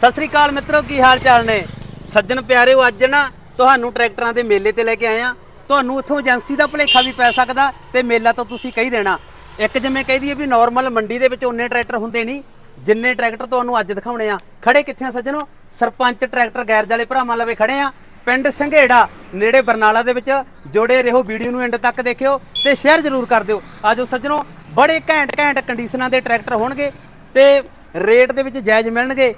ਸਤਿ ਸ੍ਰੀ ਅਕਾਲ ਮਿੱਤਰੋ, ਕੀ ਹਾਲ ਚਾਲ ਨੇ? ਸੱਜਣ ਪਿਆਰਿਓ, ਅੱਜ ਨਾ ਤੁਹਾਨੂੰ ਟਰੈਕਟਰਾਂ ਦੇ ਮੇਲੇ ਤੇ ਲੈ ਕੇ ਆਏ ਆ ਤੁਹਾਨੂੰ ਇੱਥੋਂ ਏਜੰਸੀ ਦਾ ਭੁਲੇਖਾ ਵੀ ਪੈ ਸਕਦਾ ਤੇ ਮੇਲਾ ਤਾਂ ਤੁਸੀਂ ਕਹੀ ਦੇਣਾ। ਇੱਕ ਜਿਵੇਂ ਕਹਿ ਦਈਏ ਵੀ ਨਾਰਮਲ ਮੰਡੀ ਦੇ ਵਿੱਚ ਉਹਨੇ ਟਰੈਕਟਰ ਹੁੰਦੇ ਨਹੀਂ, ਜਿੰਨੇ ਟਰੈਕਟਰ ਤੁਹਾਨੂੰ ਅੱਜ ਦਿਖਾਉਣੇ ਆ। ਖੜੇ ਕਿੱਥੇ ਆ ਸੱਜਣੋ? ਸਰਪੰਚ ਟਰੈਕਟਰ ਗੈਰਜ ਵਾਲੇ ਭਰਾਵਾਂ ਲਵੇ ਖੜੇ ਆ। ਪਿੰਡ ਸੰਘੇੜਾ, ਨੇੜੇ ਬਰਨਾਲਾ ਦੇ ਵਿੱਚ ਜੋੜੇ ਰਹੋ ਵੀਡੀਓ ਨੂੰ ਐਂਡ ਤੱਕ ਦੇਖਿਓ ਤੇ ਸ਼ੇਅਰ ਜ਼ਰੂਰ ਕਰ ਦਿਓ। ਆਜੋ ਸੱਜਣੋ, ਬੜੇ ਘੈਂਟ ਘੈਂਟ ਕੰਡੀਸ਼ਨਾਂ ਦੇ ਟਰੈਕਟਰ ਹੋਣਗੇ ਤੇ ਰੇਟ ਦੇ ਵਿੱਚ ਜਾਇਜ਼ ਮਿਲਣਗੇ।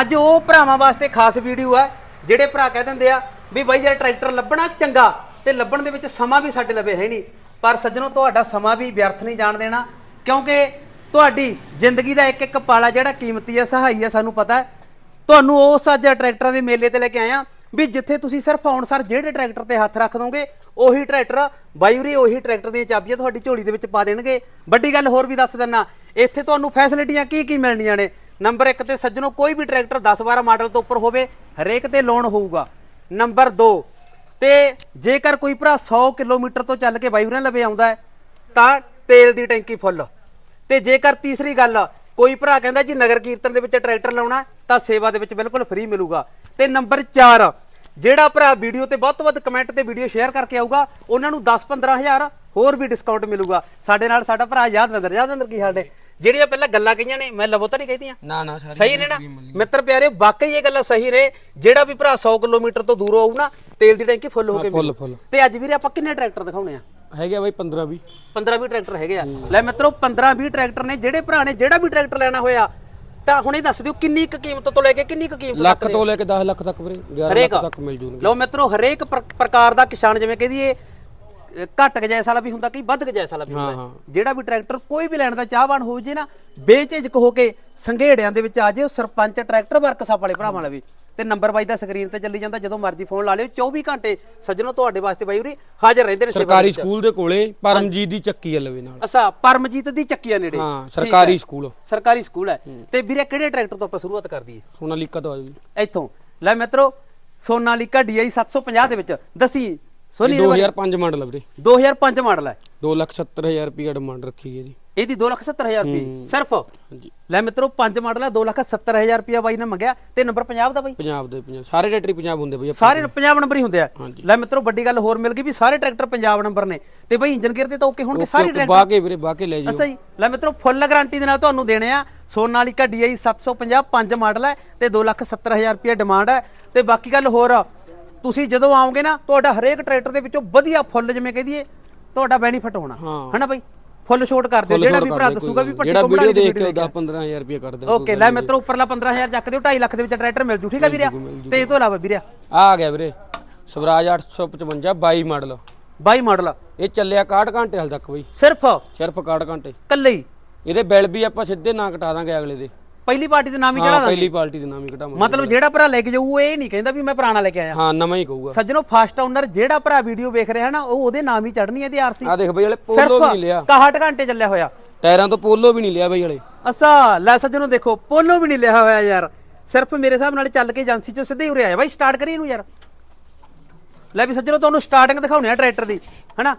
ਅੱਜ ਉਹ ਭਰਾਵਾਂ ਵਾਸਤੇ ਖਾਸ ਵੀਡੀਓ ਆ, ਜਿਹੜੇ ਭਰਾ ਕਹਿ ਦਿੰਦੇ ਆ ਵੀ ਬਾਈ ਯਾਰ ਟਰੈਕਟਰ ਲੱਭਣਾ ਚੰਗਾ ਤੇ ਲੱਭਣ ਦੇ ਵਿੱਚ ਸਮਾਂ ਵੀ ਸਾਡੇ ਲਵੇ ਹੈ ਨਹੀਂ। ਪਰ ਸੱਜਣੋ, ਤੁਹਾਡਾ ਸਮਾਂ ਵੀ ਵਿਅਰਥ ਨਹੀਂ ਜਾਣ ਦੇਣਾ, ਕਿਉਂਕਿ ਤੁਹਾਡੀ ਜ਼ਿੰਦਗੀ ਦਾ ਇੱਕ ਇੱਕ ਪਾਲਾ ਜਿਹੜਾ ਕੀਮਤੀ ਆ, ਸਹਾਈ ਆ, ਸਾਨੂੰ ਪਤਾ ਹੈ। ਤੁਹਾਨੂੰ ਉਸ ਅੱਜ ਟਰੈਕਟਰਾਂ ਦੇ ਮੇਲੇ ਤੇ ਲੈ ਕੇ ਆਇਆ ਵੀ ਜਿੱਥੇ ਤੁਸੀਂ ਸਿਰਫ ਆਉਣ ਸਰ ਜਿਹੜੇ ਟਰੈਕਟਰ ਤੇ ਹੱਥ ਰੱਖ ਦੋਗੇ, ਉਹੀ ਟਰੈਕਟਰ ਬਾਈਉਰੀ ਉਹੀ ਟਰੈਕਟਰ ਦੀਆਂ ਚਾਬੀਆਂ ਤੁਹਾਡੀ ਝੋਲੀ ਦੇ ਵਿੱਚ ਪਾ ਦੇਣਗੇ। ਵੱਡੀ ਗੱਲ ਹੋਰ ਵੀ ਦੱਸ ਦਿੰਨਾ ਇੱਥੇ ਤੁਹਾਨੂੰ ਫੈਸਿਲਿਟੀਆਂ ਕੀ ਕੀ ਮਿਲਣੀਆਂ ਨੇ? ਨੰਬਰ 1 ਤੇ ਸੱਜਣੋ, ਕੋਈ ਵੀ ਟਰੈਕਟਰ 10-12 ਮਾਡਲ ਤੋਂ ਉੱਪਰ ਹੋਵੇ, ਹਰੇਕ ਤੇ ਲੋਨ ਹੋਊਗਾ। ਨੰਬਰ 2 ਤੇ ਜੇਕਰ ਕੋਈ ਭਰਾ 100 ਕਿਲੋਮੀਟਰ ਤੋਂ ਚੱਲ ਕੇ ਬਾਈਉਰੀਆਂ ਲਵੇ ਆਉਂਦਾ ਹੈ, ਤਾਂ ਤੇਲ ਦੀ ਟੈਂਕੀ ਫੁੱਲ। ਤੇ ਜੇਕਰ ਤੀਸਰੀ ਗੱਲ, ਕੋਈ ਭਰਾ ਕਹਿੰਦਾ ਜੀ ਨਗਰ ਕੀਰਤਨ ਦੇ ਵਿੱਚ ਟਰੈਕਟਰ ਲਾਉਣਾ, ਤਾਂ ਸੇਵਾ ਦੇ ਵਿੱਚ ਬਿਲਕੁਲ ਫ੍ਰੀ ਮਿਲੂਗਾ। ਤੇ ਨੰਬਰ 4 ਜਿਹੜਾ ਭਰਾ ਵੀਡੀਓ ਤੇ ਬਹੁਤ ਵੱਧ ਕਮੈਂਟ ਤੇ ਵੀਡੀਓ ਸ਼ੇਅਰ ਕਰਕੇ ਆਊਗਾ, ਉਹਨਾਂ ਨੂੰ 10-15000 ਹੋਰ ਵੀ ਡਿਸਕਾਊਂਟ ਮਿਲੂਗਾ। ਸਾਡੇ ਨਾਲ ਸਾਡਾ ਭਰਾ ਯਾਦਵਿੰਦਰ। ਯਾਦਵਿੰਦਰ, ਕੀ ਹਾਲ ਨੇ? ਜਿਹੜੀਆਂ ਪਹਿਲਾਂ ਗੱਲਾਂ ਕਹੀਆਂ ਨੇ ਮੈਂ ਲਵੋ ਤਾਂ ਨਹੀਂ ਕਹੀਆਂ ਨਾ ਨਾ ਸਾਰੀ ਸਹੀ ਨੇ ਨਾ? ਮਿੱਤਰ ਪਿਆਰੇ ਵਾਕਈ ਇਹ ਗੱਲਾਂ ਸਹੀ ਨੇ। ਜਿਹੜਾ ਵੀ ਭਰਾ 100 ਕਿਲੋਮੀਟਰ ਤੋਂ ਦੂਰ ਆਊ ਨਾ ਤੇਲ ਦੀ ਟੈਂਕੀ ਫੁੱਲ ਹੋ ਕੇ ਫੁੱਲ ਤੇ ਅੱਜ ਵੀਰੇ ਆਪਾਂ ਕਿੰਨੇ ਟਰੈਕਟਰ ਦਿਖਾਉਣੇ ਆ? ਹੈਗੇ ਆ ਬਾਈ 15 20 15 20 ਟਰੈਕਟਰ ਹੈਗੇ ਆ। ਲੈ ਮਿੱਤਰੋ 15 20 ਟਰੈਕਟਰ ਨੇ ਜਿਹੜੇ ਭਰਾ ਨੇ ਜਿਹੜਾ ਵੀ ਟਰੈਕਟਰ ਲੈਣਾ ਹੋਇਆ ਤਾਂ ਹੁਣੇ ਦੱਸ ਦਿਓ ਕਿੰਨੀ ਕੁ ਕੀਮਤ ਤੋਂ ਲੈ ਕੇ ਕਿੰਨੀ ਕੁ ਕੀਮਤ ਲੱਖ ਤੋਂ ਲੈ ਕੇ 10 ਲੱਖ ਤੱਕ ਵੀਰੇ 11 ਹਰੇਕ ਲੱਖ ਤੱਕ ਮਿਲ ਜੂਣਗੇ। ਲਓ ਮਿੱਤਰੋ ਹਰੇਕ ਪ੍ਰ- ਪ੍ਰਕਾਰ ਦਾ ਕਿਸਾਨ ਜਿਵੇਂ ਕਹਦੀਏ ਘੱਟ ਗਜੈਸ ਵਾਲਾ ਵੀ ਹੁੰਦਾ ਕਈ ਵੱਧ ਗਜੈਸ ਵਾਲਾ ਵੀ ਹੁੰਦਾ। ਜਿਹੜਾ ਵੀ ਟਰੈਕਟਰ ਕੋਈ ਵੀ ਲੈਣ ਦਾ ਚਾਹਵਾਨ ਹੋ ਜੇ ਨਾ ਬੇਝਿਜਕ ਹੋ ਕੇ ਸੰਘੇੜਿਆਂ ਦੇ ਵਿੱਚ ਆ ਜਿਓ ਸਰਪੰਚ ਟਰੈਕਟਰ ਵਰਕਸ਼ਾਪ ਵਾਲੇ ਭਰਾਵਾਂ ਲਵੇ ਤੇ ਨੰਬਰ ਬਾਈ ਦਾ ਸਕਰੀਨ ਤੇ ਚੱਲੀ ਜਾਂਦਾ ਜਦੋਂ ਮਰਜ਼ੀ ਫੋਨ ਲਾ ਲਿਓ 24 ਘੰਟੇ ਸੱਜਣੋ ਤੁਹਾਡੇ ਵਾਸਤੇ ਬਾਈ ਉਰੀ ਹਾਜ਼ਰ ਰਹਿੰਦੇ ਨੇ ਸਰਕਾਰੀ। ਸਕੂਲ ਦੇ ਕੋਲੇ ਪਰਮਜੀਤ ਦੀ ਚੱਕੀ ਆ ਲਵੇ ਨਾਲ। ਅੱਛਾ ਪਰਮਜੀਤ ਦੀ ਚੱਕੀਆਂ ਨੇੜੇ। ਹਾਂ ਸਰਕਾਰੀ ਸਕੂਲ। ਸਰਕਾਰੀ ਸਕੂਲ ਹੈ। ਤੇ ਵੀਰੇ ਕਿਹੜੇ ਟਰੈਕਟਰ ਤੋਂ ਆਪਾਂ ਸ਼ੁਰੂਆਤ ਕਰ ਦਈਏ ਸੋਨਾਲੀਕਾ ਤੋਂ ਆ ਜੀ। ਇੱਥੋਂ। ਲੈ ਮਿੱਤਰੋ ਸੋਨਾਲੀਕਾ DI 750 ਦੇ ਵਿੱਚ। ਦੱਸੀ ਸੋਨੀ ਦੇ ਬਾਰੇ 2005 ਮਾਡਲ ਆ ਵੀਰੇ। 2005 ਮਾਡਲ ਹੈ 270000 ਰੁਪਏ ਡਿਮਾਂਡ ਰੱਖੀ ਗਈ ਜੀ ਇਹਦੀ 270000 ਰੁਪਏ। ਸਿਰਫ? ਹਾਂਜੀ। ਲੈ ਮਿੱਤਰੋ 5 ਮਾਡਲ ਹੈ 270000 ਰੁਪਏ ਬਾਈ ਨੇ ਮੰਗਿਆ ਤੇ ਨੰਬਰ ਪੰਜਾਬ ਦਾ ਬਾਈ। ਪੰਜਾਬ ਦੇ ਪੰਜਾਬ। ਸਾਰੇ ਟਰੈਕਟਰ ਪੰਜਾਬ ਹੁੰਦੇ ਬਈ। ਸਾਰੇ ਪੰਜਾਬ ਨੰਬਰ ਹੀ ਹੁੰਦੇ ਆ। ਲੈ ਮਿੱਤਰੋ ਵੱਡੀ ਗੱਲ ਹੋਰ ਮਿਲ ਗਈ ਵੀ ਸਾਰੇ ਟਰੈਕਟਰ ਪੰਜਾਬ ਨੰਬਰ ਨੇ। ਤੇ ਬਾਈ ਇੰਜਨ ਗੇਅਰ ਤੇ ਤਾਂ ਓਕੇ ਹੋਣਗੇ ਸਾਰੇ ਟਰੈਕਟਰ ਬਾਹ ਕੇ ਵੀਰੇ ਬਾਹ ਕੇ ਲੈ ਜਿਓ। ਅੱਛਾ ਜੀ। ਲੈ ਮਿੱਤਰੋ ਫੁੱਲ ਗਾਰੰਟੀ ਦੇ ਨਾਲ ਤੁਹਾਨੂੰ ਦੇਣੇ ਆ। ਸੋਨਾਲੀਕਾ DI 750 5 ਮਾਡਲ ਹੈ ਤੇ 270000 ਰੁਪਏ ਡਿਮਾਂਡ ਹੈ ਤੇ ਬਾਕੀ ਗੱਲ ਹੋਰ ਆ, ਤੁਸੀਂ ਜਦੋਂ ਆਓਗੇ ਨਾ ਤੁਹਾਡਾ ਹਰੇਕ ਟਰੈਕਟਰ ਦੇ ਵਿੱਚੋਂ ਵਧੀਆ ਫੁੱਲ ਜਿਵੇਂ ਕਹਿ ਦਈਏ ਤੁਹਾਡਾ ਬੈਨੀਫਿਟ ਹੋਣਾ। ਹਾਂ। ਹਨਾ ਬਾਈ? ਫੁੱਲ ਛੋਟ ਕਰ ਦਿਓ ਜਿਹੜਾ ਵੀ ਭਰਾ ਦੱਸੂਗਾ ਵੀ ਪੱਟੀ ਜਿਹੜਾ ਵੀਡੀਓ ਦੇਖ ਕੇ ਵੀਡੀਓ 10 15000 ਰੁਪਏ ਕਰ ਦੇ ਓਕੇ ਲੈ ਮਿੱਤਰੋ ਉੱਪਰਲਾ 15000 ਚੱਕ ਦਿਓ 2.5 ਲੱਖ ਦੇ ਵਿੱਚ ਟਰੈਕਟਰ ਮਿਲ ਜੂ ਠੀਕ ਹੈ ਵੀਰਿਆ? ਤੇ ਇਹ ਤੋਂ ਇਲਾਵਾ ਵੀਰਿਆ? ਆ ਗਿਆ ਵੀਰੇ ਸਵਰਾਜ 855 22 ਮਾਡਲ। 22 ਮਾਡਲ। ਇਹ ਚੱਲਿਆ 61 ਘੰਟੇ ਹਾਲ ਤੱਕ ਬਈ। ਸਿਰਫ? ਸਿਰਫ 61 ਘੰਟੇ। ਕੱਲੇ ਹੀ? ਇਹਦੇ ਬਿੱਲ ਵੀ ਆਪਾਂ ਸਿੱਧੇ ਨਾ ਕਟਾ ਦਾਂਗੇ ਅਗਲੇ ਦੇ। ਪਹਿਲੀ ਪਾਰਟੀ ਦੇ ਨਾਮ ਹੀ ਹਾਂ ਚੜਾ ਪਹਿਲੀ ਪਾਰਟੀ ਦੇ ਨਾਮ ਹੀ ਘਟਾਵਾਂਗੇ ਮਤਲਬ ਜਿਹੜਾ ਭਰਾ ਲੈ ਕੇ ਜਾਊ ਉਹ ਇਹ ਨਹੀਂ ਕਹਿੰਦਾ ਵੀ ਮੈਂ ਪੁਰਾਣਾ ਲੈ ਕੇ ਆਇਆ। ਹਾਂ ਨਵਾਂ ਹੀ ਕਹੂਗਾ। ਸੱਜਣੋ ਫਾਸਟ ਓਨਰ ਜਿਹੜਾ ਭਰਾ ਵੀਡੀਓ ਵੇਖ ਰਿਹਾ ਨਾ ਉਹ ਉਹਦੇ ਨਾਮ ਹੀ ਚੜਨੀ ਹੈ ਦੀ ਆਰਸੀ ਆ ਦੇਖ ਬਈ ਹਲੇ ਪੋਲੋ ਵੀ ਨਹੀਂ ਲਿਆ। 61 ਘੰਟੇ ਚੱਲਿਆ ਹੋਇਆ। ਟਾਇਰਾਂ ਤੋਂ ਪੋਲੋ ਵੀ ਨਹੀਂ ਲਿਆ ਬਈ ਹਲੇ। ਅੱਛਾ ਲੈ ਸੱਜਣੋ ਦੇਖੋ ਪੋਲੋ ਵੀ ਨਹੀਂ ਲਿਆ ਹੋਇਆ ਯਾਰ। ਸਿਰਫ ਮੇਰੇ ਹਿਸਾਬ ਨਾਲ ਚੱਲ ਕੇ ਏਜੰਸੀ ਚੋਂ ਸਿੱਧੇ ਹੀ ਉਰੇ ਆਇਆ। ਬਾਈ ਸਟਾਰਟ ਕਰੀ ਇਹਨੂੰ ਯਾਰ। ਲੈ ਵੀ ਸੱਜਣੋ ਤੁਹਾਨੂੰ ਸਟਾਰਟਿੰਗ ਦਿਖਾਉਣੇ ਆ ਟਰੈਕਟਰ ਦੀ ਹਨਾ?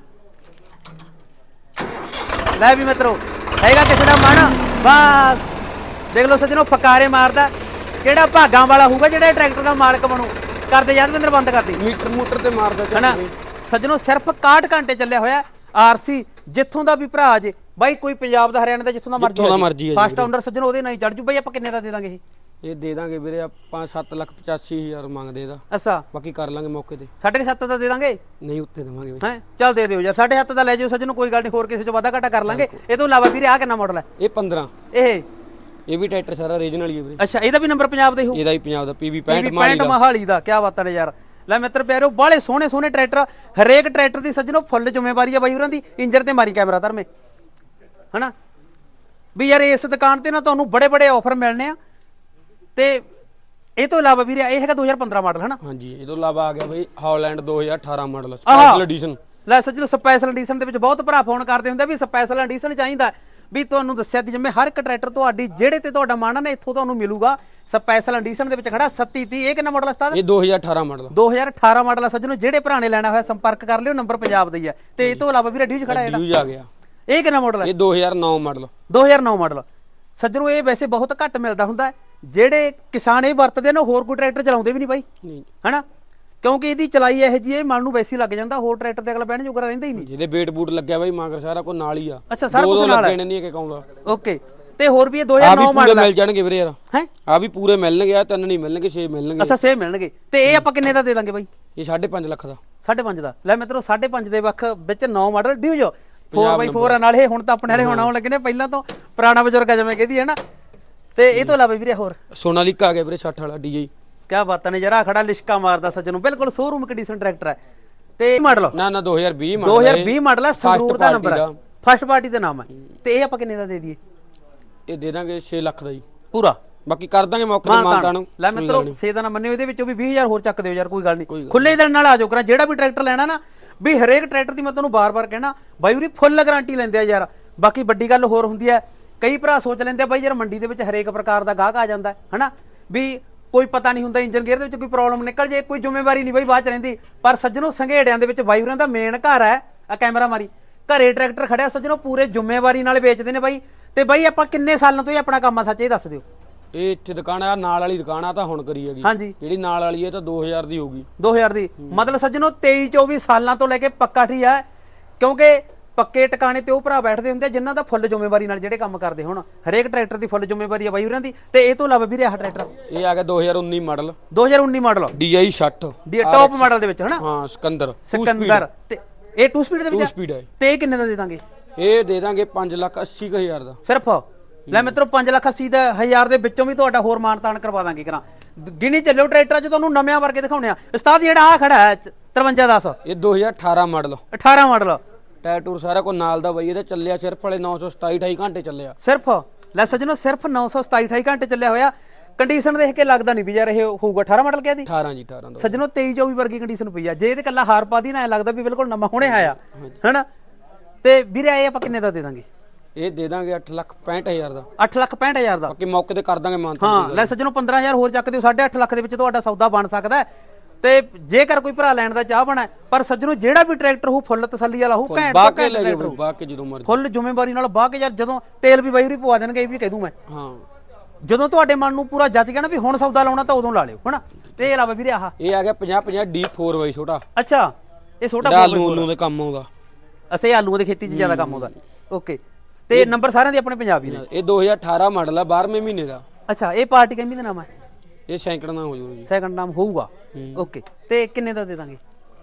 ਲੈ ਵੀ ਮਿੱਤਰੋ ਹੈਗਾ ਕਿਸੇ ਦਾ ਮਨ ਬਸ। ਦੇਖ ਲਓ ਸੱਜਣੋ ਫਕਾਰੇ ਮਾਰਦਾ। ਕਿਹੜਾ ਭਾਗਾਂ ਵਾਲਾ ਹੋਊਗਾ ਜਿਹੜਾ ਟਰੈਕਟਰ ਦਾ ਮਾਲਕ ਬਣੂ? ਕਰਦੇ ਯਾਦਵਿੰਦਰ ਬੰਦ ਕਰਦੀ ਮੀਟਰ ਮੂਟਰ ਤੇ ਮਾਰਦਾ ਚੱਲ ਹਨਾ। ਸੱਜਣੋ ਸਿਰਫ 61 ਘੰਟੇ ਚੱਲਿਆ ਹੋਇਆ। ਆਰਸੀ ਜਿੱਥੋਂ ਦਾ ਵੀ ਭਰਾ ਜੇ। ਬਾਈ ਕੋਈ ਪੰਜਾਬ ਦਾ ਹਰਿਆਣਾ ਦਾ ਜਿੱਥੋਂ ਦਾ ਮਰਜ਼ੀ ਜਿੱਥੋਂ ਦਾ ਮਰਜ਼ੀ ਹੈ ਫਸਟ ਆਉਂਡਰ ਸੱਜਣੋ ਉਹਦੇ ਨਾਲ ਹੀ ਚੜ ਜੂ। ਬਾਈ ਆਪਾਂ ਕਿੰਨੇ ਦਾ ਦੇ ਦਾਂਗੇ ਇਹ? ਇਹ ਦੇ ਦਾਂਗੇ ਵੀਰੇ ਆਪਾਂ 785000 ਮੰਗਦੇ ਇਹਦਾ। ਅੱਛਾ। ਬਾਕੀ ਕਰ ਲਾਂਗੇ ਮੌਕੇ ਤੇ। ਸਾਢੇ ਕੁ ਸੱਤ ਦਾ ਦੇ ਦਾਂਗੇ? ਨਹੀਂ ਉੱਤੇ ਦੇਵਾਂਗੇ ਬਈ। ਹੈ? ਚੱਲ ਦੇ ਦਿਓ ਯਾਰ ਸਾਢੇ ਸੱਤ ਦਾ ਲੈ ਜਿਓ ਸੱਜਣੋ ਕੋਈ ਗੱਲ ਨਹੀਂ ਹੋਰ ਕਿਸੇ ਚੋਂ ਵਾਧਾ ਘਾਟਾ ਕਰ ਲਾਂਗੇ। ਇਹ ਤੋਂ ਇਲਾਵਾ ਵੀਰੇ ਆ ਕਿੰਨਾ ਮਾਡਲ ਹੈ? ਇਹ 15 ਇਹ ਇਹ ਵੀ ਟਰੈਕਟਰ ਸਾਰਾ ਰੀਜਨਲ ਹੀ ਹੈ ਵੀਰੇ। ਅੱਛਾ ਇਹਦਾ ਵੀ ਨੰਬਰ ਪੰਜਾਬ ਦਾ ਹੀ ਇਹਦਾ ਹੀ ਪੰਜਾਬ ਦਾ PV 65 65 ਮਾਲੀ ਦਾ। ਮਹਾਲੀ ਦਾ। ਕੀ ਬਾਤਾਂ ਨੇ ਯਾਰ। ਲੈ ਮਿੱਤਰ ਪਿਆਰਿਓ ਬਾਲੇ ਸੋਹਣੇ ਸੋਹਣੇ ਟਰੈਕਟਰ ਹਰੇਕ ਟਰੈਕਟਰ ਦੀ ਸੱਜਣੋ ਫੁੱਲ ਜ਼ਿੰਮੇਵਾਰੀ ਆ ਬਾਈ ਹੋਰਾਂ ਦੀ। ਇੰਜਰ ਤੇ ਮਾਰੀ ਕੈਮਰਾ ਧਰਮੇ ਹਨਾ? ਵੀ ਯਾਰ ਇਸ ਦੁਕਾਨ ਤੇ ਨਾ ਤੁਹਾਨੂੰ ਬੜੇ ਬੜੇ ਆਫਰ ਮਿਲਣੇ ਆ। ਤੇ ਇਹ ਤੋਂ ਇਲਾਵਾ ਵੀਰੇ ਇਹ ਹੈਗਾ 2015 ਮਾਡਲ ਹਨਾ? ਹਾਂਜੀ ਇਹ ਤੋਂ ਇਲਾਵਾ ਆ ਗਿਆ ਬਈ ਹਾਲੈਂਡ 2018 ਮਾਡਲ। ਸਪੈਸ਼ਲ ਐਡੀਸ਼ਨ ਲੈ ਸੱਜਣੋ ਸਪੈਸ਼ਲ ਐਡੀਸ਼ਨ ਦੇ ਵਿੱਚ ਬਹੁਤ ਭਰਾ ਫੋਨ ਕਰਦੇ ਹੁੰਦੇ ਵੀ ਸਪੈਸ਼ਲ ਐਡੀਸ਼ਨ ਚਾਹੀਦਾ। ਵੀ ਤੁਹਾਨੂੰ ਦੱਸਿਆ ਤੀ ਜਿਵੇਂ ਹਰ ਇੱਕ ਟਰੈਕਟਰ ਤੁਹਾਡੀ ਜਿਹੜੇ ਤੇ ਤੁਹਾਡਾ ਮਨ ਆ ਨਾ ਇੱਥੋਂ ਤੁਹਾਨੂੰ ਮਿਲੂਗਾ। ਸਪੈਸ਼ਲ ਐਡੀਸ਼ਨ ਦੇ ਵਿੱਚ ਖੜਾ 3730 ਇਹ ਕਿੰਨਾ ਮਾਡਲ ਉਸਤਾਦ? ਇਹ 2018 ਮਾਡਲ 2018 ਮਾਡਲ ਆ। ਸੱਜਣੋ ਜਿਹੜੇ ਭਰਾ ਨੇ ਲੈਣਾ ਹੋਇਆ ਸੰਪਰਕ ਕਰ ਲਿਓ ਨੰਬਰ ਪੰਜਾਬ ਦਾ ਹੀ ਹੈ ਤੇ ਇਹ ਤੋਂ ਇਲਾਵਾ ਵੀਰੇ ਡਿਊਜ ਖੜਾ ਹੈ ਜਿਹੜਾ ਆ ਗਿਆ। ਇਹ ਕਿੰਨਾ ਮਾਡਲ ਹੈ ਇਹ 2009 ਮਾਡਲ 2009 ਮਾਡਲ ਸੱਜਣੋ ਇਹ ਵੈਸੇ ਬਹੁਤ ਘੱਟ ਮਿਲਦਾ ਹੁੰਦਾ। ਹੈ ਜਿਹੜੇ ਕਿਸਾਨ ਇਹ ਵਰਤਦੇ ਨੇ ਹੋਰ ਕੋਈ ਟਰੈਕਟਰ ਚਲਾਉਂਦੇ ਵੀ ਨਹੀਂ ਬਾਈ। ਨਹੀਂ। ਹਨਾ? ਕਿਉਂਕਿ ਇਹਦੀ ਚਲਾਈ ਇਹੋ ਜੀ ਇਹ ਮਨ ਨੂੰ ਵੈਸੀ ਲੱਗ ਜਾਂਦਾ ਹੋਰ ਟਰੈਕਟਰ ਤੇ ਅਗਲਾ ਬਹਿਣ ਜੋਗਰਾ ਰਹਿੰਦਾ ਹੀ ਨਹੀਂ। ਜਿਹਦੇ ਬੇਟ ਬੂਟ ਲੱਗਿਆ ਬਾਈ ਮਗਰ ਸਾਰਾ ਕੁਝ ਨਾਲ ਹੀ ਆ। ਅੱਛਾ, ਸਾਰਾ ਦੋ ਨਾਲ ਹੈ। ਨਹੀਂ ਇੱਕ ਆਉਂਦਾ ਓਕੇ ਤੇ ਹੋਰ ਵੀ ਇਹ ਆ 2009 ਵੀ ਪੂਰੇ ਮਾਡਲ ਮਿਲ ਜਾਣਗੇ ਵੀਰੇ ਯਾਰ। ਹੈ? ਆ ਵੀ ਪੂਰੇ ਮਿਲਣਗੇ ਆ ਤਿੰਨ ਨਹੀਂ ਮਿਲਣਗੇ 6 ਮਿਲਣਗੇ। ਅੱਛਾ ਸੇਮ ਮਿਲਣਗੇ। ਤੇ ਇਹ ਆਪਾਂ ਕਿੰਨੇ ਦਾ ਦੇ ਦਾਂਗੇ ਬਾਈ? ਇਹ 5.5 ਲੱਖ ਦਾ। 5.5 ਦਾ। ਲੈ ਮਿੱਤਰੋ 5.5 ਦੇ ਵੱਖ ਵਿੱਚ 9 ਮਾਡਲ ਡਿਊਜੋ 4x4 ਨਾਲ ਇਹ ਹੁਣ ਤਾਂ ਆਪਣੇ ਵਾਲੇ ਹੁਣ ਆਉਣ ਲੱਗੇ ਨੇ ਪਹਿਲਾਂ ਤੋਂ ਪੁਰਾਣਾ ਬਜ਼ੁਰਗ ਜਿਵੇਂ ਕਹਦੀ ਹੈ ਨਾ। ਤੇ ਇਹ ਤੋਂ ਇਲਾਵਾ ਵੀਰੇ ਹੋਰ। ਸੋਨਾਲੀਕਾ ਆ ਗਿਆ ਵੀਰੇ 60 ਵਾਲਾ ਡੀਜੇ ਕਿਆ ਬਾਤਾਂ ਨੇ ਜਰਾ ਖੜਾ ਲਿਸ਼ਕਾ ਮਾਰਦਾ ਸੱਜਣ। ਨੂੰ ਬਿਲਕੁਲ ਸ਼ੋਰੂਮ ਕੰਡੀਸ਼ਨ ਟਰੈਕਟਰ ਹੈ। ਤੇ ਮਾਡਲ ਨਾ ਨਾ 2020 ਮਾਡਲ 2020 ਮਾਡਲ ਹੈ। ਸੰਗਰੂਰ ਦਾ ਨੰਬਰ ਹੈ। ਫਸਟ ਪਾਰਟੀ ਦਾ ਨਾਮ ਹੈ। ਤੇ ਇਹ ਆਪਾਂ ਕਿੰਨੇ ਦਾ ਦੇ ਦਈਏ? ਇਹ ਦੇ ਦਾਂਗੇ 6 ਲੱਖ ਦਾ ਜੀ। ਪੂਰਾ? ਬਾਕੀ ਕਰ ਦਾਂਗੇ ਮੌਕੇ ਤੇ ਮਾਨਤਾ ਨੂੰ ਲੈ ਮਿੱਤਰੋ ਸੇ ਦਾ ਨਾ ਮੰਨਿਓ ਇਹਦੇ ਵਿੱਚੋਂ ਵੀ 20000 ਹੋਰ ਚੱਕ ਦਿਓ ਯਾਰ ਕੋਈ ਗੱਲ ਨਹੀਂ। ਖੁੱਲੇ ਦਿਲ ਨਾਲ ਆ ਜਾਓ ਕਰਾ ਜਿਹੜਾ ਵੀ ਟਰੈਕਟਰ ਲੈਣਾ ਨਾ ਵੀ ਹਰੇਕ ਟਰੈਕਟਰ ਦੀ ਮੈਂ ਤੁਹਾਨੂੰ ਬਾਰ-ਬਾਰ ਕਹਿਣਾ ਬਾਈ ਉਰੀ ਫੁੱਲ ਗਾਰੰਟੀ ਲੈਂਦੇ ਆ ਯਾਰ। ਬਾਕੀ ਵੱਡੀ ਗੱਲ ਹੋਰ ਹੁੰਦੀ ਹੈ ਕਈ ਭਰਾ ਸੋਚ ਲੈਂਦੇ ਆ ਬਾਈ ਯਾਰ ਮੰਡੀ ਦੇ ਵਿੱਚ ਹਰੇਕ ਪ੍ਰਕਾਰ ਦਾ ਗਾਹਕ ਆ ਜਾਂਦਾ ਹੈ ਹਨਾ? ਵੀ ਕੋਈ ਪਤਾ ਨਹੀਂ ਹੁੰਦਾ ਇੰਜਨ ਗੇਅਰ ਦੇ ਵਿੱਚ ਕੋਈ ਪ੍ਰੋਬਲਮ ਨਿਕਲ ਜੇ ਕੋਈ ਜ਼ਿੰਮੇਵਾਰੀ ਨਹੀਂ ਬਾਈ ਬਾਅਦ ਚ ਰਹਿੰਦੀ। ਪਰ ਸੱਜਣੋ ਸੰਘੇੜਿਆਂ ਦੇ ਵਿੱਚ ਬਾਈ ਹੋਰਾਂ ਦਾ ਮੇਨ ਘਰ ਹੈ ਆ ਕੈਮਰਾ ਮਾਰੀ। ਘਰੇ ਟਰੈਕਟਰ ਖੜਿਆ ਸੱਜਣੋ ਪੂਰੇ ਜ਼ਿੰਮੇਵਾਰੀ ਨਾਲ ਵੇਚਦੇ ਨੇ ਬਾਈ। ਤੇ ਬਾਈ ਆਪਾਂ ਕਿੰਨੇ ਸਾਲਾਂ ਤੋਂ ਇਹ ਆਪਣਾ ਕੰਮ ਆ ਸੱਚ ਇਹ ਦੱਸ ਦਿਓ। ਇਹ ਇੱਥੇ ਦੁਕਾਨ ਆ ਨਾਲ ਵਾਲੀ ਦੁਕਾਨ ਆ ਤਾਂ ਹੁਣ ਕਰੀ ਹੈਗੀ। ਹਾਂਜੀ। ਜਿਹੜੀ ਨਾਲ ਵਾਲੀ ਹੈ ਤਾਂ 2000 ਦੀ ਹੋਊਗੀ। 2000 ਦੀ। ਮਤਲਬ ਸੱਜਣੋ 23 24 ਸਾਲਾਂ ਤੋਂ ਲੈ ਕੇ ਪੱਕਾ ਠੀ ਹੈ ਕਿਉਂਕਿ ਪੱਕੇ ਟਿਕਾਣੇ ਤੇ ਉਹ ਭਰਾ ਬੈਠਦੇ ਹੁੰਦੇ ਜਿਨ੍ਹਾਂ ਦਾ ਫੁੱਲ ਜ਼ਿੰਮੇਵਾਰੀ ਨਾਲ ਜਿਹੜੇ ਕੰਮ ਕਰਦੇ ਹੁਣ। ਹਰੇਕ ਟਰੈਕਟਰ ਦੀ ਫੁੱਲ ਜ਼ਿੰਮੇਵਾਰੀ ਆ ਬਾਈ ਹੋਰਾਂ ਦੀ। ਤੇ ਇਹ ਤੋਂ ਇਲਾਵਾ ਵੀਰੇ ਆਹ ਟਰੈਕਟਰ। ਇਹ ਆ ਗਿਆ 2019 ਮਾਡਲ। 2019 ਮਾਡਲ। DI 60 ਦੀ ਟੌਪ ਮਾਡਲ ਦੇ ਵਿੱਚ ਹਨਾ? ਹਾਂ ਸਿਕੰਦਰ। ਸਿਕੰਦਰ। ਤੇ ਇਹ 2 ਸਪੀਡ ਦੇ ਵਿੱਚ ਸਪੀਡ ਹੈ ਤੇ ਇਹ ਕਿੰਨੇ ਦਾ ਦੇ ਦਾਂਗੇ? ਇਹ ਦੇ ਦਾਂਗੇ 5 ਲੱਖ 80 ਕੁ ਹਜ਼ਾਰ ਦਾ। ਸਿਰਫ? ਲੈ ਮਿੱਤਰੋ 5 ਲੱਖ 80 ਦਾ ਹਜ਼ਾਰ ਦੇ ਵਿੱਚੋਂ ਵੀ ਤੁਹਾਡਾ ਹੋਰ ਮਾਨਤਾਨ ਕਰਵਾ ਦਾਂਗੇ ਕਰਾਂ। ਗਿਣੀ ਚੱਲਿਓ ਟਰੈਕਟਰ ਚ ਤੁਹਾਨੂੰ ਨਵਿਆਂ ਵਰਗੇ ਦਿਖਾਉਣੇ ਆ। ਉਸਤਾਦ ਜਿਹੜਾ ਆ ਖੜਾ ਹੈ 5310 ਇਹ 2018 ਮਾਡਲ। 18 ਮਾਡਲ। ਟਾਇਰ ਟੂਰ ਸਾਰਾ ਕੁਝ ਨਾਲ ਦਾ ਬਈ ਇਹਦਾ ਚੱਲਿਆ ਸਿਰਫ ਵਾਲੇ 927 28 ਘੰਟੇ ਚੱਲਿਆ। ਸਿਰਫ? ਲੈ ਸੱਜਣੋ ਸਿਰਫ 927 28 ਘੰਟੇ ਚੱਲਿਆ ਹੋਇਆ। ਕੰਡੀਸ਼ਨ ਦੇਖ ਕੇ ਲੱਗਦਾ ਨਹੀਂ ਵੀ ਯਾਰ ਇਹ ਹੋਊਗਾ 18 ਮਾਡਲ ਕਿਹਾ ਦੀ? 18 ਜੀ 18 ਦਾ ਸੱਜਣੋ 23 24 ਵਰਗੀ ਕੰਡੀਸ਼ਨ ਪਈ ਆ। ਜੇ ਇਹਦੇ ਕੱਲਾ ਹਾਰ ਪਾ ਦੀ ਨਾ ਐਂ ਲੱਗਦਾ ਵੀ ਬਿਲਕੁਲ ਨਵਾਂ ਹੁਣੇ ਆਇਆ। ਹੈਨਾ? ਤੇ ਵੀਰੇ ਇਹ ਆਪਾਂ ਕਿੰਨੇ ਦਾ ਦੇ ਦਾਂਗੇ? ਇਹ ਦੇ ਦਾਂਗੇ 8 ਲੱਖ 65 ਹਜ਼ਾਰ ਦਾ। 8 ਲੱਖ 65000 ਦਾ। ਬਾਕੀ ਮੌਕੇ ਤੇ ਕਰ ਦਾਂਗੇ ਮਾਨਤਾ ਹਾਂ ਲੈ ਸੱਜਣੋ 15000 ਹੋਰ ਚੱਕ ਦਿਓ 8.5 ਲੱਖ ਦੇ ਵਿੱਚ ਤੁਹਾਡਾ ਸੌਦਾ ਬਣ ਸਕਦਾ। ਹੈ। ਤੇ ਜੇਕਰ ਕੋਈ ਭਰਾ ਲੈਣ ਦਾ ਚਾਹ ਬਣਾ ਪਰ ਸੱਜਣੋ ਜਿਹੜਾ ਵੀ ਟਰੈਕਟਰ ਹੋ ਫੁੱਲ ਤਸੱਲੀ ਵਾਲਾ ਹੋ ਘੈਂਟ ਬਾਹ ਤੋਂ ਕੇ ਘੈਂਟ ਲੈ ਜਾਓ ਟਰੈਕਟਰ ਬਈ, ਹੋਊ। ਬਾਹ ਕੇ ਜਦੋਂ ਮਰਜ਼ੀ। ਫੁੱਲ ਜ਼ਿੰਮੇਵਾਰੀ ਨਾਲ ਬਾਹ ਕੇ ਯਾਰ ਜਦੋਂ ਤੇਲ ਵੀ ਬਾਈ ਹੋਰੀ ਪਵਾ ਦੇਣਗੇ ਇਹ ਵੀ ਕਹਿ ਦੂੰ ਮੈਂ। ਹਾਂ। ਜਦੋਂ ਤੁਹਾਡੇ ਮਨ ਨੂੰ ਪੂਰਾ ਜੱਜ ਗਿਆ ਨਾ ਵੀ ਹੁਣ ਸੌਦਾ ਲਾਉਣਾ ਤਾਂ ਉਦੋਂ ਲਾ ਲਿਓ ਹਨਾ? ਤੇ ਇਹ ਇਲਾਵਾ ਵੀਰੇ ਆਹ। ਇਹ ਆ ਗਿਆ 50 50 D4 ਬਾਈ ਛੋਟਾ। ਅੱਛਾ ਇਹ ਛੋਟਾ ਜਿਹੜਾ ਆਲੂ ਨੂੰ ਦੇ ਕੰਮ ਆਉਂਦਾ। ਅਸੇ ਆਲੂਆਂ ਦੀ ਖੇਤੀ 'ਚ ਜ਼ਿਆਦਾ ਕੰਮ ਆਉਂਦਾ। ਓਕੇ। ਤੇ ਨੰਬਰ ਸਾਰਿਆਂ ਦੇ ਆਪਣੇ ਪੰਜਾਬੀ ਨੇ। ਇਹ 2018 ਮਾਡਲ ਆ 12ਵੇਂ ਮਹੀਨੇ ਦਾ। ਅੱਛਾ ਇਹ ਪਾਰਟੀ ਕਹਿੰਦੀ ਦਾ ਨਾਮ ਹੈ ਇਹ ਸੈਂਕੜ ਨਾ ਹੋ ਜੂਗੀ ਸੈਕੰਡ ਨਾਮ ਹੋਊਗਾ। ਓਕੇ ਤੇ ਕਿੰਨੇ ਦਾ ਦੇ ਦਾਂਗੇ?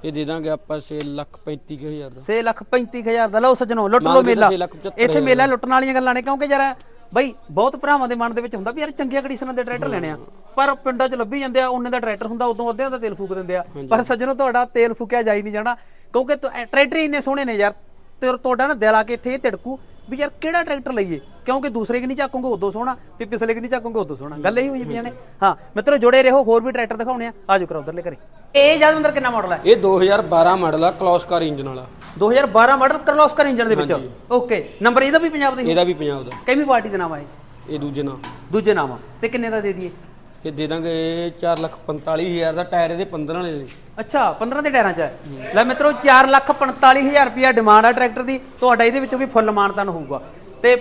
ਇਹ ਦੇ ਦਾਂਗੇ ਆਪਾਂ 6 ਲੱਖ 35 ਕੁ ਹਜ਼ਾਰ ਦਾ। 6 ਲੱਖ 35000 ਦਾ। ਲਓ ਸੱਜਣੋ ਲੁੱਟ ਲਓ ਮੰਗਦੇ ਤਾਂ ਮੇਲਾ। ਛੇ ਲੱਖ ਪਝੱਤਰ ਇੱਥੇ ਮੇਲਾ ਲੁੱਟਣ ਵਾਲੀਆਂ ਗੱਲਾਂ ਨੇ ਕਿਉਂਕਿ ਯਾਰ ਬਈ ਬਹੁਤ ਭਰਾਵਾਂ ਦੇ ਮਨ ਦੇ ਵਿੱਚ ਹੁੰਦਾ ਵੀ ਯਾਰ ਚੰਗੀਆਂ ਕੰਡੀਸ਼ਨਾਂ ਦੇ ਟਰੈਕਟਰ ਲੈਣੇ ਆ। ਪਰ ਪਿੰਡਾਂ 'ਚ ਲੱਭੀ ਜਾਂਦੇ ਆ ਉਹਨੇ ਦਾ ਟਰੈਕਟਰ ਹੁੰਦਾ ਉਦੋਂ ਅੱਧਿਆਂ ਦਾ ਤੇਲ ਫੂਕ ਦਿੰਦੇ ਆ। ਪਰ ਸੱਜਣੋ ਤੁਹਾਡਾ ਤੇਲ ਫੂਕਿਆ ਜਾਈ ਨਹੀਂ ਜਾਣਾ ਕਿਉਂਕਿ ਤੁ- ਟਰੈਕਟਰ ਹੀ ਇੰਨੇ ਸੋਹਣੇ ਨੇ ਯਾਰ। ਤੇ ਤੁਹਾਡਾ ਨਾ ਦਿਲ ਆ ਕੇ ਇੱਥੇ ਇਹ ਤਿੜਕੂ ਵੀ ਯਾਰ ਕਿਹੜਾ ਟਰੈਕਟਰ ਲਈਏ? ਕਿਉਂਕਿ ਦੂਸਰੇ ਕਿ ਨਹੀਂ ਚੱਕੋਗੇ ਉਦੋਂ ਸੋਹਣਾ ਤੇ ਪਿਛਲੇ ਕਿ ਨਹੀਂ ਚੱਕੋਗੇ ਉਦੋਂ ਸੋਹਣਾ। ਗੱਲ ਇਹੀ ਹੋਈ ਪਈਆਂ ਨੇ। ਹਾਂ ਮਿੱਤਰੋ ਜੁੜੇ ਰਹੋ ਹੋਰ ਵੀ ਟਰੈਕਟਰ ਦਿਖਾਉਣੇ ਆ। ਆਜੋ ਕਰੋ ਉਧਰਲੇ ਘਰੇ। ਇਹ ਜਦ ਕਿੰਨਾ ਮਾਡਲ ਹੈ ਇਹ 2012 ਮਾਡਲ ਆ ਕਲੌਸ ਕਾਰ ਇੰਜਨ ਵਾਲਾ। 2012 ਮਾਡਲ ਕਰਲੋਸਕਰ ਇੰਜਨ ਦੇ ਵਿੱਚ। ਓਕੇ ਨੰਬਰ ਇਹਦਾ ਵੀ ਪੰਜਾਬ ਦਾ ਹੀ? ਇਹਦਾ ਵੀ ਪੰਜਾਬ ਦਾ। ਕਿੰਨੀ ਪਾਰਟੀ ਦਾ ਨਾਮ ਹੈ ਇਹ? ਦੂਜੇ ਨਾਲ ਦੂਜੇ ਨਾਮ ਤੇ ਕਿੰਨੇ ਦਾ ਦੇ ਦਈਏ? ਇਹ ਦੇ ਦਾਂਗੇ 4 ਲੱਖ 45 ਹਜ਼ਾਰ ਦਾ ਟਾਇਰ ਇਹਦੇ 15 ਵਾਲੇ ਨੇ ਅੱਛਾ 15 ਦੇ ਟਾਇਰਾਂ 'ਚ ਹੈ ਲੈ ਮਿੱਤਰੋ 4 ਲੱਖ 45000 ਰੁਪਿਆ ਡਿਮਾਂਡ ਆ ਟਰੈਕਟਰ ਦੀ। ਤੁਹਾਡਾ ਇਹਦੇ ਵਿੱਚੋਂ ਵੀ ਫੁੱਲ ਮਾਨਤਾਨ ਹੋਊਗਾ। ਤੇ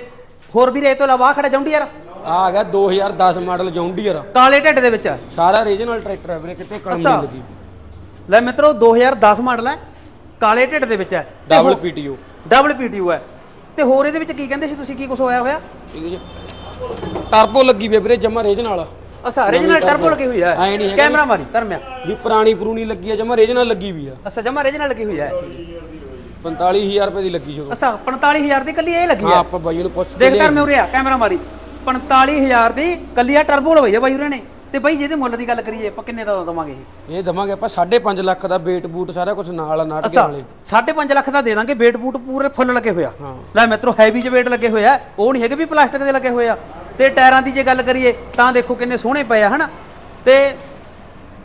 ਹੋਰ ਵੀ ਰੇ ਤੋਂ ਇਲਾਵਾ ਆਹ ਖੜਾ ਜੌਂਡੀ ਯਾਰ ਆ ਗਿਆ 2010 ਮਾਡਲ ਜੌਂਡੀਅਰ। ਕਾਲੇ ਢਿੱਡ ਦੇ ਵਿੱਚ। ਸਾਰਾ ਰੀਜਨਲ ਟਰੈਕਟਰ ਹੈ ਵੀਰੇ ਕਿਤੇ ਕਲਮ ਨਹੀਂ ਲੱਗੀ। ਲੈ ਮਿੱਤਰੋ 2010 ਮਾਡਲ ਹੈ ਕਾਲੇ ਢਿੱਡ ਦੇ ਵਿੱਚ ਹੈ। ਡਬਲ ਪੀਟੀਓ ਡਬਲ ਪੀਟੀਯੂ ਹੈ। ਤੇ ਹੋਰ ਇਹਦੇ ਵਿੱਚ ਕੀ ਕਹਿੰਦੇ ਸੀ ਤੁਸੀਂ ਕੀ ਕੁਝ ਹੋਇਆ ਹੋਇਆ? ਇਹਦੇ ਚ ਟਰਬੋ ਲੱਗੀ ਵੀ ਆ ਵੀਰੇ ਜਮਾ ਰੀਜਨਲ। ਅੱਛਾ origignal ਟਰਬੋ ਲੱਗੀ ਹੋਈ ਐਂ ਹੈ ਨਹੀਂ ਹੈਗਾ ਕੈਮਰਾ ਮਾਰੀ ਧਰਮਿਆ ਵੀ ਪੁਰਾਣੀ ਪੁਰੂਣੀ ਲੱਗੀ ਆ ਜਮਾ ਰੀਜਨਲ ਲੱਗੀ ਵੀ ਆ ਅੱਛਾ ਜਮਾ origignal ਲੱਗੀ ਹੋਈ ਹੈ। 45000 ਰੁਪਏ ਦੀ ਲੱਗੀ ਸ਼ੁਰੂ ਅੱਛਾ 45000 ਦੀ ਕੱਲੀ ਇਹ ਲੱਗੀ ਹਾਂ ਹੈ ਆਪਾਂ ਬਾਈ ਨੂੰ ਪੁੱਛ ਦੇਖ ਧਰਮੇ ਉਰੇ ਆ ਕੈਮਰਾ ਮਾਰੀ। 45000 ਦੀ ਕੱਲੀ ਆ ਟਰਬੋ ਲਵਾਈ ਆ ਬਾਈ ਉਰੇ ਨੇ। ਤੇ ਬਾਈ ਜਿਹਦੇ ਮੁੱਲ ਦੀ ਗੱਲ ਕਰੀਏ ਆਪਾਂ ਕਿੰਨੇ ਦਾ ਦਵਾਂਗੇ ਇਹ? ਇਹ ਦਵਾਂਗੇ ਆਪਾਂ 5.5 ਲੱਖ ਦਾ ਵੇਟ ਬੂਟ ਸਾਰਾ ਕੁਝ ਨਾਲ ਆ ਨਾਟਕੇ ਅੱਛਾ ਵਾਲੇ। 5.5 ਲੱਖ ਦਾ ਦੇ ਦਾਂਗੇ ਵੇਟ ਬੂਟ ਪੂਰੇ ਫੁੱਲ ਲੱਗੇ ਹੋਇਆ ਹਾਂ। ਲੈ ਮਿੱਤਰੋ ਹੈਵੀ ਚ ਵੇਟ ਲੱਗੇ ਹੋਇਆ ਉਹ ਨਹੀਂ ਹੈਗੇ ਵੀ ਪਲਾਸਟਿਕ ਦੇ ਲੱਗੇ ਹੋਇਆ ਤੇ ਟਾਇਰਾਂ ਦੀ ਜੇ ਗੱਲ ਕਰੀਏ ਤਾਂ ਦੇਖੋ ਕਿੰਨੇ ਸੋਹਣੇ ਪਏ ਆ ਹਨਾ? ਤੇ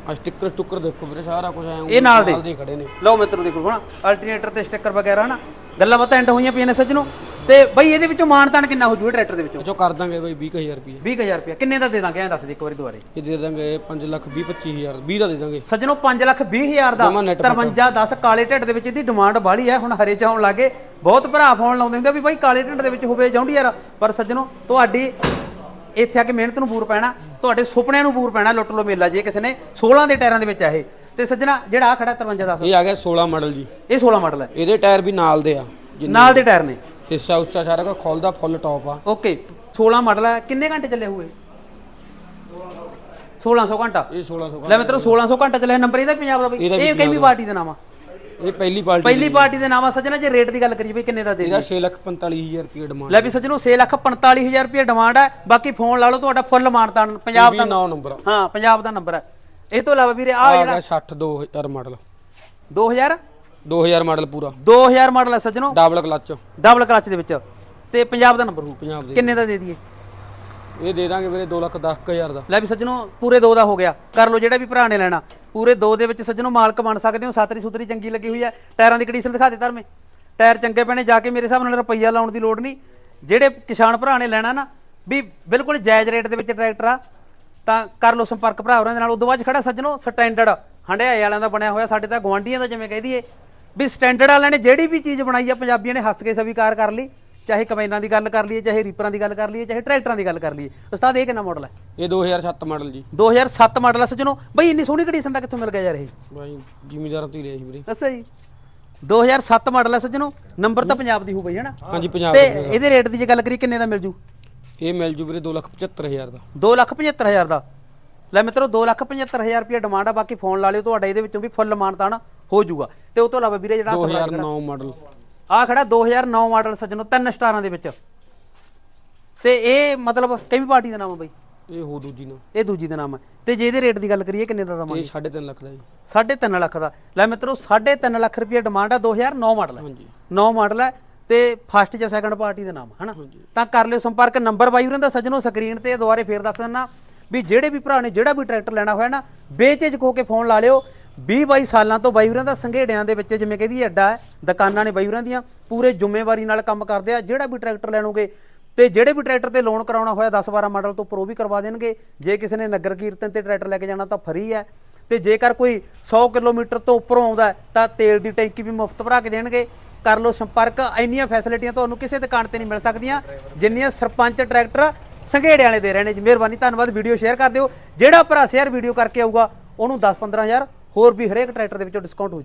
ਆ ਸਟicker ਸਟੁੱਕਰ ਦੇਖੋ ਵੀਰੇ ਸਾਰਾ ਕੁਝ ਐ ਇਹ ਨਾਲ ਦੇ। ਖੜੇ ਨੇ। ਲਓ ਮਿੱਤਰੋ ਦੇਖੋ ਹਨਾ ਅਲਟਰਨੇਟਰ ਤੇ ਸਟicker ਵਗੈਰਾ ਹਨਾ ਗੱਲਾਂ ਬਾਤਾਂ ਐਂਡ ਹੋਈਆਂ ਪਈਆਂ ਨੇ ਸੱਜਣੋ। ਤੇ ਬਾਈ ਇਹਦੇ ਵਿੱਚੋਂ ਮਾਨਤਾਨ ਕਿੰਨਾ ਹੋ ਜੂ ਟਰੈਕਟਰ ਦੇ ਵਿੱਚੋਂ? ਚੋਂ ਕਰ ਦਾਂਗੇ ਬਾਈ 20000 ਰੁਪਏ 20000 ਰੁਪਏ ਕਿੰਨੇ ਦਾ ਦੇ ਦਾਂਗੇ ਐਂ ਦੱਸ ਦੇ ਇੱਕ ਵਾਰੀ ਦੁਬਾਰੇ। ਇਹ ਦੇ ਦਾਂਗੇ 5 ਲੱਖ 20 25000 20 ਦਾ ਦੇ ਦਾਂਗੇ। ਸੱਜਣੋ 5 ਲੱਖ 20 ਹਜ਼ਾਰ ਦਾ ਜਮਾਂ net 53 10 ਕਾਲੇ ਢਿੱਡ ਦੇ ਵਿੱਚ ਇਹਦੀ ਡਿਮਾਂਡ ਬਾਹਲੀ ਹੈ। ਹੁਣ ਹਰੇ ਚ ਆਉਣ ਲੱਗੇ ਬਹੁਤ ਭਰਾ ਫੋਨ ਲਾਉਂਦੇ ਹੁੰਦੇ ਵੀ ਬਾਈ ਕਾਲੇ ਢਿੱਡ ਦੇ ਵਿੱਚ ਹੋਵੇ ਜੌਂਡੀ ਯਾਰ। ਪਰ ਸੱਜਣੋ ਤੁਹਾਡੀ ਇੱਥੇ ਆ ਕੇ ਮਿਹਨਤ ਨੂੰ ਬੂਰ ਪੈਣਾ ਤੁਹਾਡੇ ਸੁਪਨਿਆਂ ਨੂੰ ਬੂਰ ਪੈਣਾ ਲੁੱਟ ਲੋ ਮੇਲਾ ਜੇ ਕਿਸੇ ਨੇ 16 ਦੇ ਟਾਇਰਾਂ ਦੇ ਵਿੱਚ ਆ ਇਹ। ਤੇ ਸੱਜਣਾ ਜਿਹੜਾ ਆ ਖੜਾ 53 10 ਇਹ ਆ ਗਿਆ 16 ਮਾਡਲ ਜੀ। ਇਹ 16 ਮਾਡਲ ਹੈ। ਇਹਦੇ ਟਾਇਰ ਵੀ ਨਾਲ ਦੇ ਆ ਨਾਲ ਦੇ ਟਾਇਰ ਨੇ। ਹਿੱਸਾ ਉਸਾ ਸਾਰਾ ਕੁਝ ਖੋਲਦਾ ਫੁੱਲ ਟੌਪ ਆ। ਓਕੇ 16 ਮਾਡਲ ਹੈ ਕਿੰਨੇ ਘੰਟੇ ਚੱਲੇ ਹੋਏ? 1600 ਘੰਟਾ। ਇਹ 1600 ਲੈ ਮਿੱਤਰੋ 1600 ਘੰਟਾ ਚੱਲਿਆ ਨੰਬਰ ਇਹਦਾ ਪੰਜਾਬ ਦਾ ਬਈ। ਵੀ ਇਹ ਕਿੰਨੀ ਪਾਰਟੀ ਦਾ ਨਾਮ ਆ। ਇਹ ਪਹਿਲੀ ਪਾਰਟੀ ਪਹਿਲੀ ਪਾਰਟੀ ਦੇ ਨਾਮ ਆ ਸੱਜਣਾ ਜੇ ਰੇਟ ਦੀ ਗੱਲ ਕਰੀਏ ਬਈ ਕਿੰਨੇ ਦਾ ਦੇ ਇਹਦਾ 645000 ਰੁਪਏ ਡਿਮਾਂਡ ਲੈ ਵੀ ਸੱਜਣੋ 6 ਲੱਖ 45000 ਰੁਪਏ ਡਿਮਾਂਡ ਹੈ। ਬਾਕੀ ਫੋਨ ਲਾ ਲਓ ਤੁਹਾਡਾ ਫੁੱਲ ਮਾਨਤਾਨ ਪੰਜਾਬ ਦਾ 9 ਨੰਬਰ ਹਾਂ ਪੰਜਾਬ ਦਾ ਨੰਬਰ ਹੈ। ਇਹ ਤੋਂ ਇਲਾਵਾ ਵੀਰੇ ਆ ਜਿਹੜਾ ਗਿਆ 60 2000 ਮਾਡਲ 2000 2000 ਮਾਡਲ ਪੂਰਾ। 2000 ਮਾਡਲ ਹੈ ਸੱਜਣੋ। ਡਬਲ ਕਲਚ ਡਬਲ ਕਲਚ ਦੇ ਵਿੱਚ। ਤੇ ਪੰਜਾਬ ਦਾ ਨੰਬਰ ਹੋ ਪੰਜਾਬ ਦੇ। ਕਿੰਨੇ ਦਾ ਦੇ ਦਈਏ? ਇਹ ਦੇ ਦਾਂਗੇ ਵੀਰੇ 2 ਲੱਖ 10000 ਦਾ। ਲੈ ਵੀ ਸੱਜਣੋ, ਪੂਰੇ 2 ਦਾ ਹੋ ਗਿਆ। ਕਰ ਲਓ ਜਿਹੜਾ ਵੀ ਭਰਾ ਨੇ ਲੈਣਾ। ਪੂਰੇ 2 ਦੇ ਵਿੱਚ ਸੱਜਣੋ ਮਾਲਕ ਬਣ ਸਕਦੇ ਹੋ। ਸਾਤਰੀ ਸੁਤਰੀ ਚੰਗੀ ਲੱਗੀ ਹੋਈ ਹੈ। ਟਾਇਰਾਂ ਦੀ ਕੰਡੀਸ਼ਨ ਦਿਖਾ ਦੇ ਧਰਮੇ। ਟਾਇਰ ਚੰਗੇ ਪੈਣੇ, ਜਾ ਕੇ ਮੇਰੇ ਹਿਸਾਬ ਨਾਲ ਰੁਪਈਆ ਲਾਉਣ ਦੀ ਲੋੜ ਨਹੀਂ। ਜਿਹੜੇ ਕਿਸਾਨ ਭਰਾ ਨੇ ਲੈਣਾ ਨਾ, ਵੀ ਬਿਲਕੁਲ ਜਾਇਜ਼ ਰੇਟ ਦੇ ਵਿੱਚ ਟਰੈਕਟਰ ਆ, ਤਾਂ ਕਰ ਲਓ ਸੰਪਰਕ ਭਰਾ ਹੋਰਾਂ ਦੇ ਨਾਲ। ਉਦੋਂ ਬਾਅਦ 'ਚ ਖੜਾ ਸੱਜਣੋ ਸਟੈਂਡਰਡ ਹੰਡਿਆਏ ਵਾਲਿਆਂ ਦਾ ਬਣਿਆ ਹੋਇਆ, ਸਾਡੇ ਤਾਂ ਗਵਾਂਢੀਆਂ ਦਾ ਜਿਵੇਂ ਕਹਿ ਦਈਏ। ਵੀ ਸਟੈਂਡਰਡ ਵਾਲਿਆਂ ਨੇ ਜਿਹੜੀ ਵੀ ਚੀਜ਼ ਬਣਾਈ ਆ, ਪੰਜਾਬੀਆਂ ਨੇ ਹੱਸ ਕੇ ਸਵੀਕਾਰ ਕਰ ਲਈ। ਚਾਹੇ ਕਮੈਨਾਂ ਦੀ ਗੱਲ ਕਰ ਲਈਏ ਚਾਹੇ ਰੀਪਰਾਂ ਦੀ ਗੱਲ ਕਰ ਲਈਏ ਚਾਹੇ ਟਰੈਕਟਰਾਂ ਦੀ ਗੱਲ ਕਰ ਲਈਏ। ਉਸਤਾਦ ਇਹ ਕਿੰਨਾ ਮਾਡਲ ਹੈ? ਇਹ 2007 ਮਾਡਲ ਜੀ। 2007 ਮਾਡਲ ਆ ਸੱਜਣੋ ਬਈ ਇੰਨੀ ਸੋਹਣੀ ਕੰਡੀਸ਼ਨ ਦਾ ਕਿੱਥੋਂ ਮਿਲ ਗਿਆ ਯਾਰ ਇਹ? ਬਾਈ ਜ਼ਿਮੀਦਾਰਾਂ ਤੋਂ ਹੀ ਲਿਆ ਸੀ ਵੀਰੇ। ਦੱਸੋ ਜੀ। 2007 ਮਾਡਲ ਆ ਸੱਜਣੋ। ਨੰਬਰ ਤਾਂ ਪੰਜਾਬ ਦੀ ਹੋ ਬਈ ਹਨਾ? ਹਾਂਜੀ ਪੰਜਾਬ ਤੇ ਦਾ ਇਹਦੇ ਰੇਟ ਦੀ ਜੇ ਗੱਲ ਕਰੀ ਕਿੰਨੇ ਦਾ ਮਿਲ ਜੂ? ਇਹ ਮਿਲ ਜੂ ਵੀਰੇ 275000 ਦਾ। 275000 ਦਾ। ਲੈ ਮਿੱਤਰੋ 275000 ਰੁਪਏ ਡਿਮਾਂਡ ਆ। ਬਾਕੀ ਫੋਨ ਲਾ ਲਿਓ ਤੁਹਾਡਾ ਇਹਦੇ ਵਿੱਚੋਂ ਵੀ ਫੁੱਲ ਮਾਨਤਾਨ ਹੋ ਜੂਗਾ। ਤੇ ਉਹ ਤੋਂ ਇਲਾਵਾ ਵੀਰੇ ਜਿਹੜਾ ਸਵਰਾਜ 2009 ਮਾਡਲ ਆ ਖੜਾ 2009 ਮਾਡਲ ਸੱਜਣੋ ਤਿੰਨ ਸਟਾਰਾਂ ਦੇ ਵਿੱਚ। ਤੇ ਇਹ ਮਤਲਬ ਕਿਹੜੀ ਪਾਰਟੀ ਦਾ ਨਾਮ ਆ ਬਈ? ਇਹ ਹੋ ਦੂਜੀ ਨਾ। ਇਹ ਦੂਜੀ ਦਾ ਨਾਮ ਹੈ ਤੇ ਜੇ ਇਹਦੇ ਰੇਟ ਦੀ ਗੱਲ ਕਰੀਏ ਕਿੰਨੇ ਦਾ ਦਵਾਂਗੇ? ਇਹ 3.5 ਲੱਖ ਦਾ ਜੀ। 3.5 ਲੱਖ ਦਾ। ਲੈ ਮਿੱਤਰੋ 3.5 ਲੱਖ ਰੁਪਏ ਡਿਮਾਂਡ ਆ 2009 ਮਾਡਲ ਹੈ ਹਾਂਜੀ। 9 ਮਾਡਲ ਹੈ ਤੇ ਫਸਟ ਜਾਂ ਸੈਕੰਡ ਪਾਰਟੀ ਦਾ ਨਾਮ ਹਨਾ? ਤਾਂ ਕਰ ਲਿਓ ਸੰਪਰਕ। ਨੰਬਰ ਬਾਈ ਉਹਨਾਂ ਦਾ ਸੱਜਣੋ ਸਕਰੀਨ ਤੇ ਦੁਬਾਰੇ ਫੇਰ ਦੱਸ ਦਿੰਨਾ ਵੀ ਜਿਹੜੇ ਵੀ ਭਰਾ ਨੇ ਜਿਹੜਾ ਵੀ ਟਰੈਕਟਰ ਲੈਣਾ ਹੋਇਆ ਨਾ ਬੇਚੇਜ ਹੋ ਕੇ ਫੋਨ ਲਾ ਲਿਓ। 20 22 ਸਾਲਾਂ ਤੋਂ ਬਾਈ ਉਹਨਾਂ ਦਾ ਸੰਘੇੜਿਆਂ ਦੇ ਵਿੱਚ ਜਿਵੇਂ ਕਹਦੀ ਅੱਡਾ ਹੈ, ਦੁਕਾਨਾਂ ਨੇ ਬਾਈ ਉਹਨਾਂ ਦੀਆਂ ਪੂਰੇ ਜ਼ਿੰਮੇਵਾਰੀ ਨਾਲ ਕੰਮ ਕਰਦੇ ਆ। ਜਿਹੜਾ ਵੀ ਟਰੈਕਟਰ ਲੈਣੋਗੇ ਤੇ ਜਿਹੜੇ ਵੀ ਟਰੈਕਟਰ ਤੇ ਲੋਨ ਕਰਾਉਣਾ ਹੋਇਆ 10 12 ਮਾਡਲ ਤੋਂ ਉੱਪਰ ਵੀ ਕਰਵਾ ਦੇਣਗੇ। ਜੇ ਕਿਸੇ ਨੇ ਨਗਰ ਕੀਰਤਨ ਤੇ ਟਰੈਕਟਰ ਲੈ ਕੇ ਜਾਣਾ ਤਾਂ ਫਰੀ ਹੈ। ਤੇ ਜੇਕਰ ਕੋਈ 100 ਕਿਲੋਮੀਟਰ ਤੋਂ ਉੱਪਰੋਂ ਆਉਂਦਾ ਤਾਂ ਤੇਲ ਦੀ ਟੈਂਕੀ ਵੀ ਮੁਫਤ ਭਰਾ ਕੇ ਦੇਣਗੇ। ਕਰ ਲਓ ਸੰਪਰਕ, ਇੰਨੀਆਂ ਫੈਸਿਲਿਟੀਆਂ ਤੁਹਾਨੂੰ ਕਿਸੇ ਦੁਕਾਨ ਤੇ ਨਹੀਂ ਮਿਲ ਸਕਦੀਆਂ, ਜਿੰਨੀਆਂ ਸਰਪੰਚ ਟਰੈਕਟਰ ਸੰਘੇੜੇ ਵਾਲੇ ਦੇ ਰਹੇ ਨੇ। ਜੀ ਮਿਹਰਬਾਨੀ, ਧੰਨਵਾਦ। ਵੀਡੀਓ ਸ਼ੇਅਰ ਕਰ ਦਿਓ। ਜਿਹੜਾ ਭਰਾ ਸ਼ੇਅਰ ਵੀਡੀਓ ਕਰਕੇ ਆਊਗਾ, ਉਹਨੂੰ 10 15000 ਹੋਰ ਵੀ ਹਰੇਕ ਟਰੈਕਟਰ ਦੇ ਵਿੱਚੋਂ ਡਿਸਕਾਊਂਟ ਹੋ